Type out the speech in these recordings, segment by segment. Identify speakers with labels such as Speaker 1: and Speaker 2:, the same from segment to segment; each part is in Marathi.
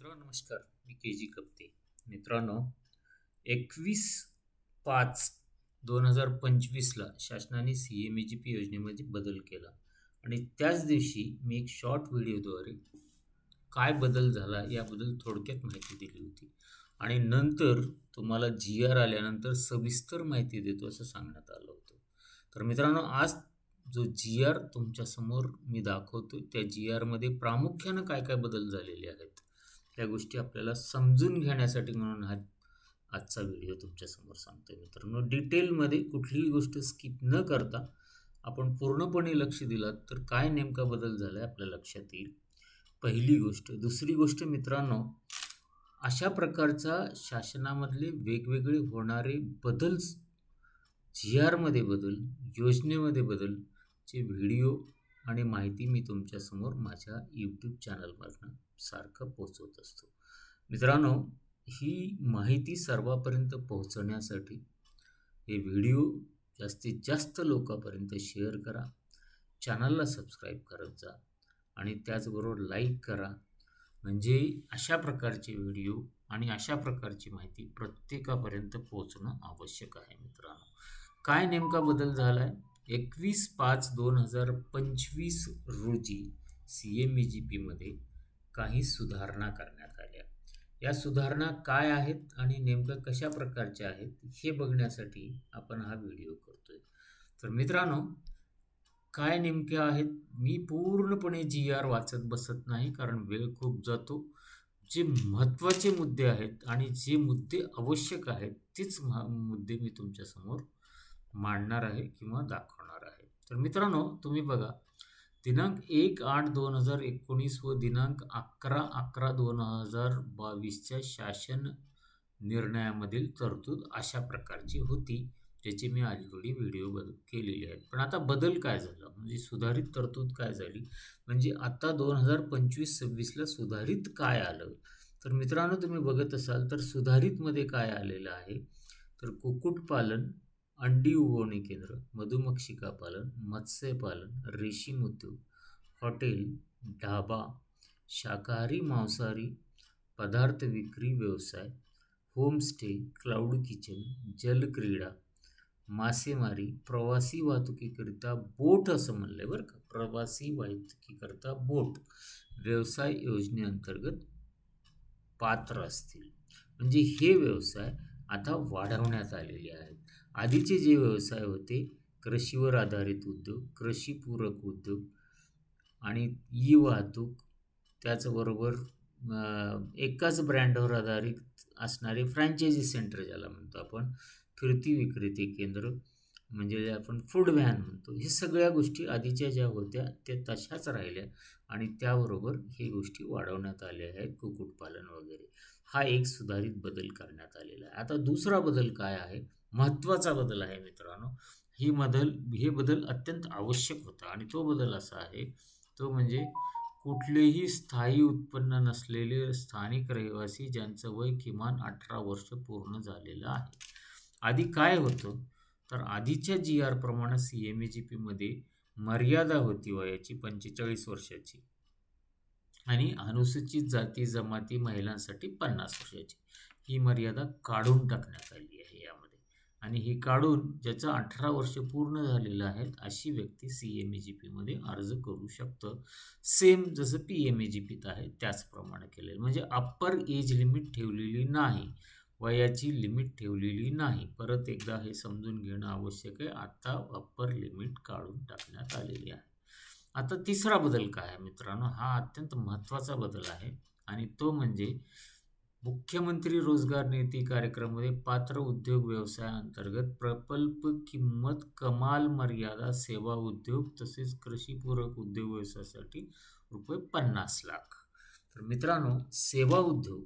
Speaker 1: मित्रांनो नमस्कार. मी के जी कप्ते. मित्रांनो एकवीस पाच दोन हजार पंचवीसला शासनाने C M A G P योजनेमध्ये बदल केला. आणि त्याच दिवशी मी एक शॉर्ट व्हिडिओद्वारे काय बदल झाला याबद्दल थोडक्यात माहिती दिली होती. आणि नंतर तुम्हाला जी आर आल्यानंतर सविस्तर माहिती देतो असं सांगण्यात आलं होतं. तर मित्रांनो आज जो जी आर तुमच्यासमोर मी दाखवतो त्या जी आरमध्ये प्रामुख्यानं काय काय बदल झालेले आहेत? त्या गोष्टी आपल्याला समजून घेण्यासाठी म्हणून हा आजचा व्हिडिओ तुमच्यासमोर सांगतोय मित्रांनो. डिटेलमध्ये कुठलीही गोष्ट स्किप न करता आपण पूर्णपणे लक्ष दिलात तर काय नेमका बदल झाला आहे आपल्या लक्षात येईल. पहिली गोष्ट. दुसरी गोष्ट मित्रांनो अशा प्रकारचा शासनामधले वेगवेगळे होणारे बदल जी आरमध्ये बदल योजनेमध्ये बदल चे व्हिडिओ आणि माहिती मी तुमच्यासमोर माझ्या यूट्यूब चॅनलवरनं सारखं पोचवत असतो. मित्रांनो ही माहिती सर्वापर्यंत पोहोचवण्यासाठी हे व्हिडिओ जास्तीत जास्त लोकांपर्यंत शेअर करा. चॅनलला सबस्क्राईब करत जा आणि त्याचबरोबर लाईक करा. म्हणजे अशा प्रकारचे व्हिडिओ आणि अशा प्रकारची माहिती प्रत्येकापर्यंत पोहोचणं आवश्यक आहे मित्रांनो. काय नेमका बदल झाला आहे एकवीस पाच दोन हजार पंचवीस रोजी सी एम ई जी पीमध्ये काही सुधारणा करण्यात आल्या. या सुधारणा काय आहेत आणि नेमकं कशा प्रकारच्या आहेत हे बघण्यासाठी आपण हा व्हिडिओ करतोय. तर मित्रांनो काय नेमक्या आहेत मी पूर्णपणे जी आर वाचत बसत नाही कारण वेळ खूप जातो. जे महत्त्वाचे मुद्दे आहेत आणि जे मुद्दे आवश्यक आहेत तेच मुद्दे मी तुमच्यासमोर मांडणार आहे किंवा दाखवणार तर मित्रांनो तुम्ही बघा. दिनांक एक आठ दोन हजार एकोणीस व दिनांक अकरा अकरा दोन हजार बावीसच्या शासन निर्णयामधील तरतूद अशा प्रकारची होती ज्याची मी ऑलरेडी व्हिडिओ बद केलेले आहेत पण आता बदल काय झाला? म्हणजे सुधारित तरतूद काय झाली? म्हणजे आता दोन हजार पंचवीस सव्वीसला सुधारित काय आलं? तर मित्रांनो तुम्ही बघत असाल तर सुधारितमध्ये काय आलेलं आहे? तर कुक्कुटपालन अंडी उगवणी केंद्र मधुमक्षिका पालन मत्स्यपालन रेशीम उद्योग हॉटेल ढाबा शाकाहारी मांसाहारी पदार्थ विक्री व्यवसाय होमस्टे क्लाउड किचन जलक्रीडा मासेमारी प्रवासी वाहतुकीकरिता बोट असं म्हणलं आहे बरं का. प्रवासी वाहतुकीकरिता बोट. व्यवसाय योजनेअंतर्गत पात्र असतील. म्हणजे हे व्यवसाय आता वाढवण्यात आलेले आहेत. आधीचे जे व्यवसाय होते कृषीवर आधारित उद्योग कृषीपूरक उद्योग आणि ई वाहतूक त्याचबरोबर एकाच ब्रँडवर आधारित असणारे फ्रँचायझी सेंटर ज्याला म्हणतो आपण फिरती विक्रेते केंद्र म्हणजे आपण फूड व्हॅन म्हणतो हे सगळ्या गोष्टी आधीच्या ज्या होत्या त्या तशाच राहिल्या आणि त्याबरोबर हे गोष्टी वाढवण्यात आल्या आहेत कुक्कुटपालन वगैरे. हा एक सुधारित बदल करण्यात आलेला आहे. आता दुसरा बदल काय आहे? महत्त्वाचा बदल आहे मित्रांनो. ही बदल हे बदल अत्यंत आवश्यक होता आणि तो बदल असा आहे तो म्हणजे कुठलेही स्थायी उत्पन्न नसलेले स्थानिक रहिवासी ज्यांचं वय किमान अठरा वर्ष पूर्ण झालेलं आहे. आधी काय होतं? तर आधीच्या जी आर प्रमाणे सी एम ए जी पीमध्ये मर्यादा होती वयाची पंचेचाळीस वर्षाची आणि अनुसूचित जाती जमाती महिलांसाठी पन्नास वर्षाची. ही मर्यादा काढून टाकण्यात आली आहे. आणि ही काढून ज्याचं अठरा वर्ष पूर्ण झालेलं आहेत अशी व्यक्ती सी एम ए जी पीमध्ये अर्ज करू शकतं. सेम जसं पी एम ए जी पीत आहे त्याचप्रमाणे केलेलं. म्हणजे अप्पर एज लिमिट ठेवलेली नाही. वयाची लिमिट ठेवलेली नाही. परत एकदा हे समजून घेणं आवश्यक आहे. आत्ता अप्पर लिमिट काढून टाकण्यात आलेली आहे. आता तिसरा बदल काय आहे मित्रांनो? हा अत्यंत महत्त्वाचा बदल आहे. आणि तो म्हणजे मुख्यमंत्री रोजगार नीती कार्यक्रमामध्ये पात्र उद्योग व्यवसायाअंतर्गत प्रकल्प किंमत कमाल मर्यादा सेवा उद्योग तसेच कृषीपूरक उद्योग व्यवसायासाठी रुपये पन्नास लाख. तर मित्रांनो सेवा उद्योग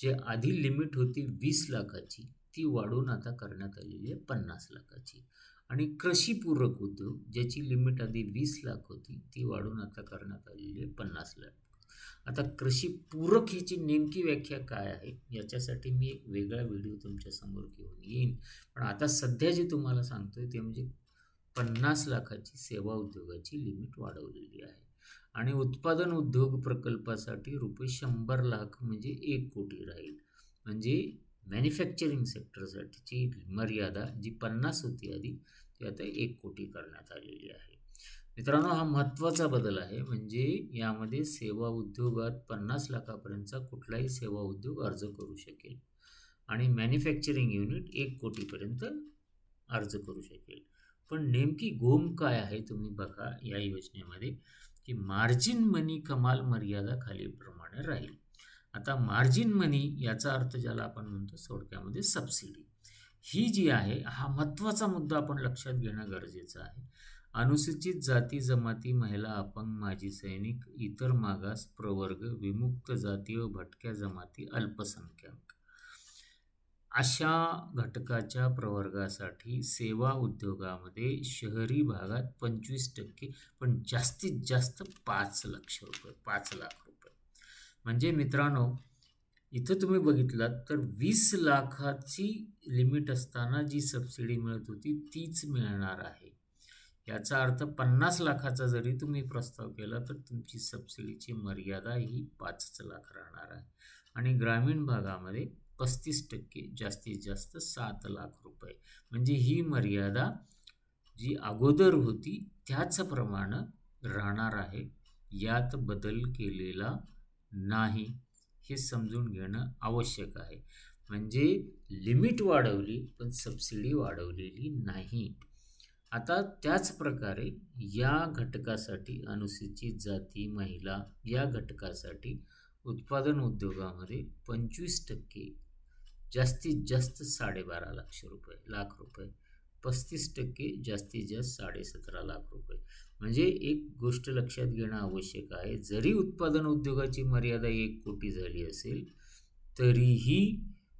Speaker 1: जे आधी लिमिट होती वीस लाखाची ती वाढून आता करण्यात आलेली आहे पन्नास लाखाची. आणि कृषीपूरक उद्योग ज्याची लिमिट आधी वीस लाख होती ती वाढून आता करण्यात आलेली आहे पन्नास लाख. आता कृषीपूरक ह्याची नेमकी व्याख्या काय आहे? याच्यासाठी मी एक वेगळा व्हिडिओ तुमच्यासमोर घेऊन येईन. पण आता सध्या जे तुम्हाला सांगतोय ते म्हणजे पन्नास लाखाची सेवा उद्योगाची लिमिट वाढवलेली आहे. आणि उत्पादन उद्योग प्रकल्पासाठी रुपये शंभर लाख म्हणजे एक कोटी राहील. म्हणजे मॅन्युफॅक्चरिंग सेक्टरसाठीची मर्यादा जी पन्नास होती आधी ती आता एक कोटी करण्यात आलेली आहे. मित्रांनो हा महत्त्वाचा बदल आहे. म्हणजे यामध्ये सेवा उद्योगात पन्नास लाखापर्यंतचा कुठलाही सेवा उद्योग अर्ज करू शकेल. आणि मॅन्युफॅक्चरिंग युनिट एक कोटीपर्यंत अर्ज करू शकेल. पण नेमकी गोम काय आहे तुम्ही बघा या योजनेमध्ये की मार्जिन मनी कमाल मर्यादा खालीलप्रमाणे राहील. आता मार्जिन मनी याचा अर्थ ज्याला आपण म्हणतो थोडक्यामध्ये सबसिडी ही जी आहे हा महत्त्वाचा मुद्दा आपण लक्षात घेणं गरजेचं आहे. अनुसूचित जाती जमाती महिला अपंग माजी सैनिक इतर मागास प्रवर्ग विमुक्त जाती व भटक्या जमाती अल्पसंख्याक. अशा घटकाच्या प्रवर्गासाठी सेवा उद्योगामध्ये शहरी भागात पंचवीस टक्के पण जास्तीत जास्त पाच लक्ष रुपये पाच लाख रुपये. म्हणजे मित्रांनो इथं तुम्ही बघितलात तर वीस लाखाची लिमिट असताना जी सबसिडी मिळत होती तीच मिळणार आहे. याचा अर्थ पन्नास लाखाचा जरी तुम्ही प्रस्ताव केला तर तुमची सबसिडीची मर्यादा ही पाचच लाख राहणार आहे. आणि ग्रामीण भागामध्ये पस्तीस टक्के जास्तीत जास्त सात लाख रुपये. म्हणजे ही मर्यादा जी अगोदर होती त्याचप्रमाणे राहणार आहे. यात बदल केलेला नाही हे समजून घेणं आवश्यक आहे. म्हणजे लिमिट वाढवली पण सबसिडी वाढवलेली नाही. आता त्याच प्रकारे या घटकासाठी अनुसूचित जाती महिला या घटकासाठी उत्पादन उद्योगामध्ये पंचवीस टक्के जास्तीत जास्त साडेबारा लाख रुपये लाख रुपये पस्तीस टक्के जास्तीत जास्त साडेसतरा लाख रुपये. म्हणजे एक गोष्ट लक्षात घेणं आवश्यक आहे जरी उत्पादन उद्योगाची मर्यादा एक कोटी झाली असेल तरीही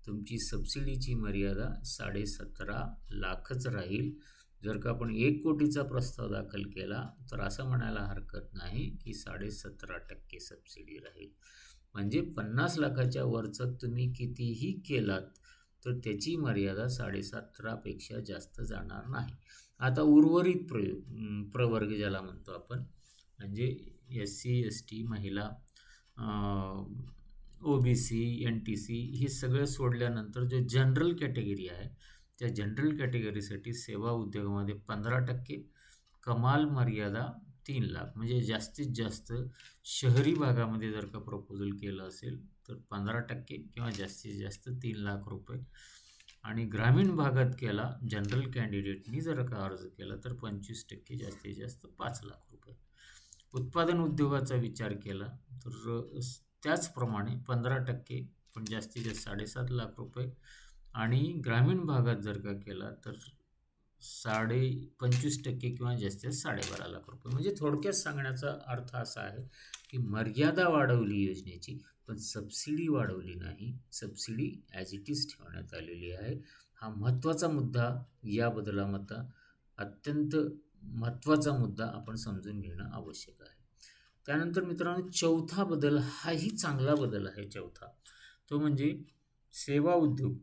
Speaker 1: तुमची सबसिडीची मर्यादा साडेसतरा लाखच राहील. जर का आपण एक कोटीचा प्रस्ताव दाखल केला तर असं म्हणायला हरकत नाही की साडेसतरा टक्के सबसिडी राहील. म्हणजे पन्नास लाखाच्या वरचं तुम्ही कितीही केलात तर त्याची मर्यादा साडेसतरापेक्षा जास्त जाणार नाही. आता उर्वरित प्रयोग प्रवर्ग ज्याला म्हणतो आपण म्हणजे एस सी एस टी महिला O B C N T C हे सगळं सोडल्यानंतर जो जनरल कॅटेगरी आहे त्या जनरल कॅटेगरीसाठी सेवा उद्योगामध्ये पंधरा टक्के कमाल मर्यादा तीन लाख. म्हणजे जास्तीत जास्त शहरी भागामध्ये जर का प्रपोजल केलं असेल तर पंधरा टक्के किंवा जास्तीत जास्त तीन लाख रुपये. आणि ग्रामीण भागात केला जनरल कॅन्डिडेटनी जर का अर्ज केला तर पंचवीस टक्के जास्तीत जास्त पाच लाख रुपये. उत्पादन उद्योगाचा विचार केला तर त्याचप्रमाणे पंधरा टक्के पण जास्तीत जास्त साडेसात लाख रुपये. आणि ग्रामीण भागात जर का केला तर साडे पंचवीस टक्के किंवा जास्तीत जास्त साडेबारा लाख रुपये. म्हणजे थोडक्यात सांगण्याचा अर्थ असा आहे की मर्यादा वाढवली योजनेची पण सबसिडी वाढवली नाही. सबसिडी ॲज इट इज ठेवण्यात आलेली आहे. हा महत्त्वाचा मुद्दा या बदलामधला अत्यंत महत्त्वाचा मुद्दा आपण समजून घेणं आवश्यक आहे. त्यानंतर मित्रांनो चौथा बदल हाही चांगला बदल आहे. चौथा तो म्हणजे सेवा उद्योग.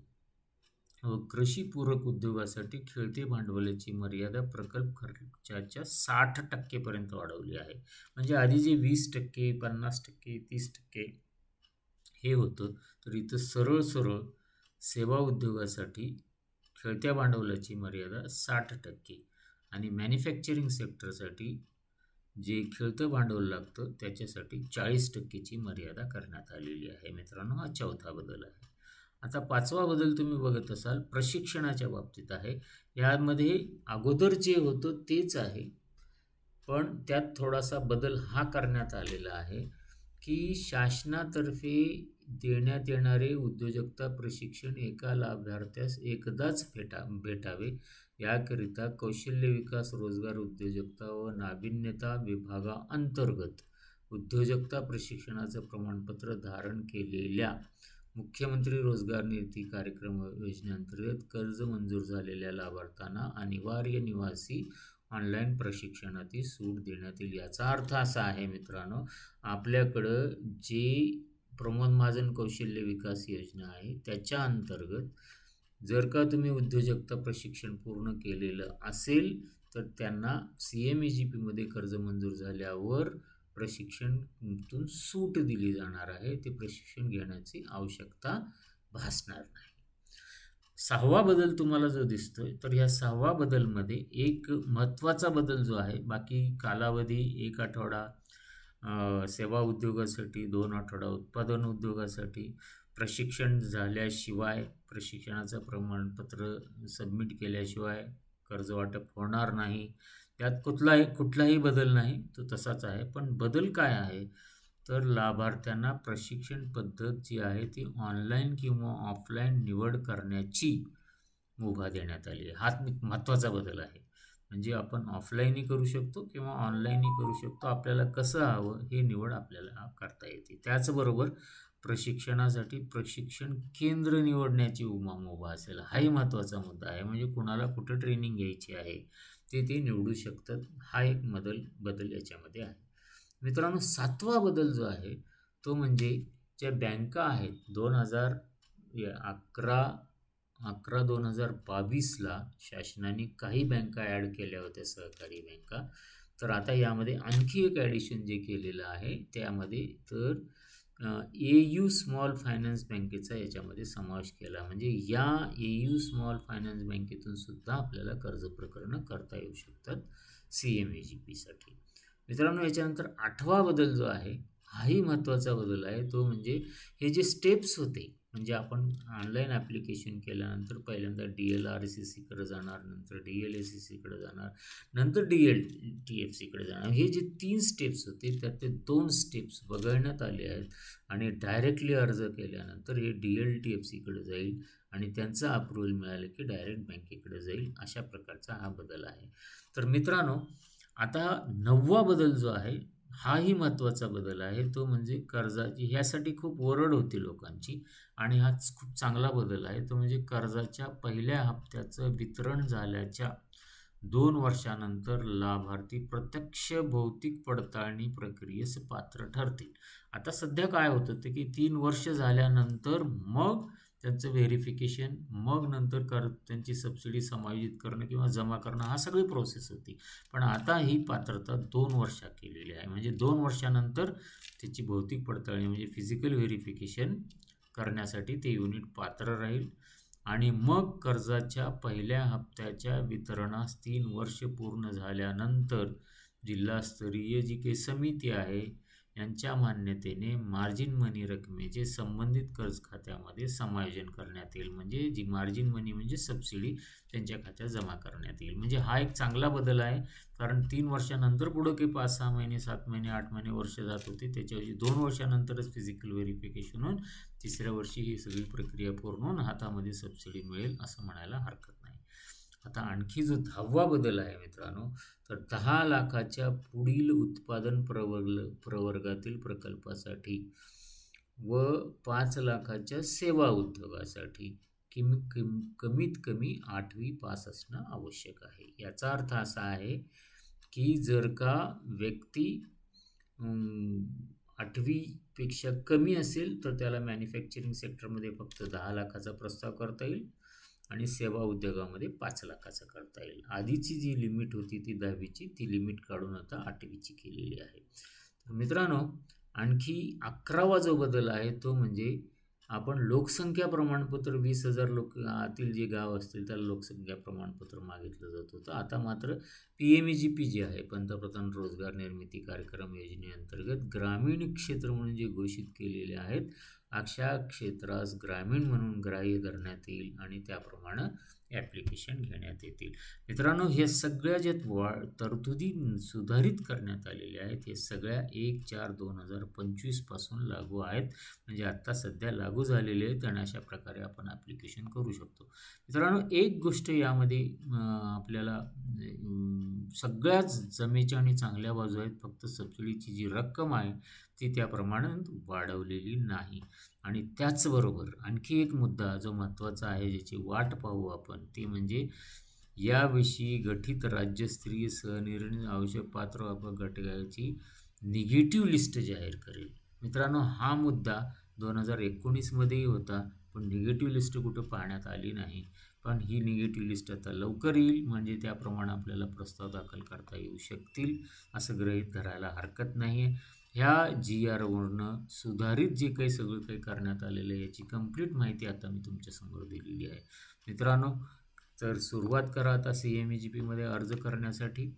Speaker 1: कृषीपूरक उद्योगासाठी खेळते भांडवलाची मर्यादा प्रकल्प खर्चाच्या साठ टक्केपर्यंत वाढवली आहे. म्हणजे आधी जे वीस टक्के पन्नास टक्के तीस टक्के हे होतं तर इथं सरळ सरळ सेवा उद्योगासाठी खेळत्या भांडवलाची मर्यादा साठ टक्के आणि मॅन्युफॅक्चरिंग सेक्टरसाठी जे खेळतं भांडवल लागतं त्याच्यासाठी चाळीस टक्केची मर्यादा करण्यात आलेली आहे. मित्रांनो हा चौथा बदल आहे. आता पाचवा बदल तुम्ही बघत असाल प्रशिक्षणाच्या बाबतीत आहे. यामध्ये अगोदर जे होतं तेच आहे. पण त्यात थोडासा बदल हा करण्यात आलेला आहे की शासनातर्फे देण्यात येणारे उद्योजकता प्रशिक्षण एका लाभार्थ्यास एकदाच भेटा भेटावे. याकरिता कौशल्य विकास रोजगार उद्योजकता व नाविन्यता विभागाअंतर्गत उद्योजकता प्रशिक्षणाचं प्रमाणपत्र धारण केलेल्या मुख्यमंत्री रोजगार निर्मिती कार्यक्रम योजनेअंतर्गत कर्ज मंजूर झालेल्या लाभार्थ्यांना अनिवार्य निवासी ऑनलाईन प्रशिक्षणातील सूट देण्यात येईल. याचा अर्थ असा आहे मित्रांनो आपल्याकडं जे प्रमोद महाजन कौशल्य विकास योजना आहे त्याच्या अंतर्गत जर का तुम्ही उद्योजकता प्रशिक्षण पूर्ण केलेलं असेल तर त्यांना सी एम ई जी पीमध्ये कर्ज मंजूर झाल्यावर प्रशिक्षणातून सूट दिली जाणार आहे. ते प्रशिक्षण घेण्याची आवश्यकता भासणार नाही. सहावा बदल तुम्हाला जो दिसतोय तर या सहावा बदलमध्ये एक महत्त्वाचा बदल जो आहे बाकी कालावधी एक आठवडा सेवा उद्योगासाठी दोन आठवडा उत्पादन उद्योगासाठी प्रशिक्षण झाल्याशिवाय प्रशिक्षणाचं प्रमाणपत्र सबमिट केल्याशिवाय कर्ज वाटप होणार नाही. त्यात कुठलाही कुठलाही बदल नाही तो तसाच आहे. पण बदल काय आहे? तर लाभार्थ्यांना प्रशिक्षण पद्धत जी आहे ती ऑनलाईन किंवा ऑफलाईन निवड करण्याची मुभा देण्यात आली आहे. हाच महत्त्वाचा बदल आहे. म्हणजे आपण ऑफलाईनही करू शकतो किंवा ऑनलाईनही करू शकतो. आपल्याला कसं हवं हे निवड आपल्याला करता येते. त्याचबरोबर प्रशिक्षणासाठी प्रशिक्षण केंद्र निवडण्याची उमा मुभा असेल हाही महत्त्वाचा मुद्दा आहे. म्हणजे कुणाला कुठं ट्रेनिंग घ्यायची आहे? ते ते निवडू शकतात हा एक बदल बदल याच्यामध्ये आहे. मित्रांनो सातवा बदल जो आहे तो म्हणजे ज्या बँका आहेत दोन हजार अकरा अकरा दोन हजार बावीसला शासनाने काही बँका ॲड केल्या होत्या सहकारी बँका. तर आता यामध्ये आणखी एक ॲडिशन जे केलेलं आहे त्यामध्ये तर ए यू स्मॉल फायनान्स बँकेचा याच्यामध्ये समावेश केला. म्हणजे या ए यू स्मॉल फायनान्स बँकेतून सुद्धा आपल्याला कर्ज प्रकरणं करता येऊ शकतात सी एम ए जी पीसाठी मित्रांनो याच्यानंतर आठवा बदल जो आहे हाही महत्त्वाचा बदल आहे. तो म्हणजे हे जे स्टेप्स होते म्हणजे आपण ऑनलाईन ॲप्लिकेशन केल्यानंतर पहिल्यांदा डी एल आर सी सीकडे जाणार नंतर डी एल ए सी सीकडे जाणार नंतर डी एल टी एफ सीकडे जाणार. हे जे तीन स्टेप्स होते त्यात ते दोन स्टेप्स वगळण्यात आले आहेत आणि डायरेक्टली अर्ज केल्यानंतर हे डी एल टी एफ सीकडे जाईल आणि त्यांचं अप्रुव्हल मिळालं की डायरेक्ट बँकेकडे जाईल. अशा प्रकारचा हा बदल आहे. तर मित्रांनो आता नववा बदल जो आहे हाही महत्त्वाचा बदल आहे. तो म्हणजे कर्जाची ह्यासाठी खूप ओरड होती लोकांची आणि हा खूप चांगला बदल आहे. तो म्हणजे कर्जाच्या पहिल्या हप्त्याचं वितरण झाल्याच्या दोन वर्षानंतर लाभार्थी प्रत्यक्ष भौतिक पडताळणी प्रक्रियेस पात्र ठरतील. आता सध्या काय होतं ते की तीन वर्ष झाल्यानंतर मग त्यांचं व्हेरिफिकेशन मग नंतर कर त्यांची सबसिडी समायोजित करणं किंवा जमा करणं हा सगळी प्रोसेस होती. पण आता ही पात्रता दोन वर्षा केलेली आहे. म्हणजे दोन वर्षानंतर त्याची भौतिक पडताळणी म्हणजे फिजिकल व्हेरिफिकेशन करण्यासाठी ते युनिट पात्र राहील. आणि मग कर्जाच्या पहिल्या हप्त्याच्या वितरणास तीन वर्ष पूर्ण झाल्यानंतर जिल्हास्तरीय जी काही समिती आहे यांच्या मान्यतेने मार्जिन मनी रकमेचे संबंधित कर्ज खात्यामध्ये समायोजन करण्यात येईल. म्हणजे जी मार्जिन मनी म्हणजे सबसिडी त्यांच्या खात्यात जमा करण्यात येईल. म्हणजे हा एक चांगला बदल आहे. कारण तीन वर्षानंतर पुढं की पाच सहा महिने सात महिने आठ महिने वर्ष जात होते. त्याच्याऐवजी दोन वर्षानंतरच फिजिकल व्हेरिफिकेशन होऊन तिसऱ्या वर्षी ही सगळी प्रक्रिया पूर्ण होऊन हातामध्ये सबसिडी मिळेल असं म्हणायला हरकत आता आणखी जो दहावा बदल आहे मित्रांनो तर दहा लाखाच्या पुढील उत्पादन प्रवर्ग प्रवर्गातील प्रकल्पासाठी व पाच लाखाच्या सेवा उद्योगासाठी किम किम कमीत कमी आठवी पास असणं आवश्यक आहे. याचा अर्थ असा आहे की जर का व्यक्ती आठवीपेक्षा कमी असेल तर त्याला मॅन्युफॅक्चरिंग सेक्टरमध्ये फक्त दहा लाखाचा प्रस्ताव करता येईल. आणि सेवा उद्योगामध्ये पाच लाखाचं करता येईल. आधीची जी लिमिट होती ती दहावीची ती लिमिट काढून आता आठवीची केलेली आहे. तर मित्रांनो आणखी अकरावा जो बदल आहे तो म्हणजे आपण लोकसंख्या प्रमाणपत्र वीस हजार लोक आतील जे गाव असतील त्याला लोकसंख्या प्रमाणपत्र मागितलं जात होतं. आता मात्र P M E G P जी आहे पंतप्रधान रोजगार निर्मिती कार्यक्रम योजनेअंतर्गत ग्रामीण क्षेत्र म्हणून जे घोषित केलेले आहेत अशा क्षेत्रास ग्रामीण म्हणून ग्राह्य धरण्यात येईल आणि त्याप्रमाणे ॲप्लिकेशन घेण्यात येतील. मित्रांनो हे सगळ्या ज्या वा तरतुदी सुधारित करण्यात आलेल्या आहेत हे सगळ्या एक चार दोन हजार पंचवीसपासून लागू आहेत. म्हणजे आत्ता सध्या लागू झालेले आहेत आणि अशा प्रकारे आपण ॲप्लिकेशन करू शकतो. मित्रांनो एक गोष्ट यामध्ये आपल्याला सगळ्याच जमेच्या आणि चांगल्या बाजू आहेत. फक्त सबसिडीची जी रक्कम आहे ती त्या प्रमाणात वाढवलेली नाही. आणि त्याचबरोबर आणखी एक मुद्दा जो महत्त्वाचा आहे ज्याची वाट पाहू आपण ती म्हणजे याविषयी गठीत राज्यस्तरीय सहनिर्णय आवश्यक पात्र घटकाची निगेटिव्ह लिस्ट जाहीर करेल. मित्रांनो हा मुद्दा दोन हजार एकोणीसमध्येही होता पण निगेटिव्ह लिस्ट कुठं पाहण्यात आली नाही. पण ही निगेटिव्ह लिस्ट आता लवकर येईल म्हणजे त्याप्रमाणे आपल्याला प्रस्ताव दाखल करता येऊ शकतील असं गृहीत धरायला हरकत नाही आहे ह्या जी आरवरनं सुधारित जे काही सगळं काही करण्यात आलेलं आहे याची कंप्लीट माहिती आता मी तुमच्यासमोर दिलेली आहे. मित्रांनो तर सुरुवात करा आता सी एम ई जी पीमध्ये अर्ज करण्यासाठी.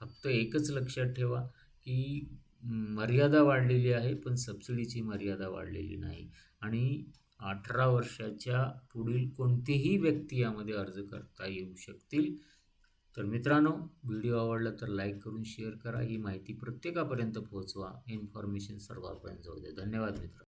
Speaker 1: फक्त एकच लक्षात ठेवा की मर्यादा वाढलेली आहे पण सबसिडीची मर्यादा वाढलेली नाही. आणि अठरा वर्षाच्या पुढील कोणतीही व्यक्ती यामध्ये अर्ज करता येऊ शकतील. तर मित्रांनो व्हिडिओ आवडला तर लाईक करून शेअर करा. ही माहिती प्रत्येकापर्यंत पोहोचवा. इन्फॉर्मेशन सर्वांपर्यंत जाऊ द्या धन्यवाद मित्र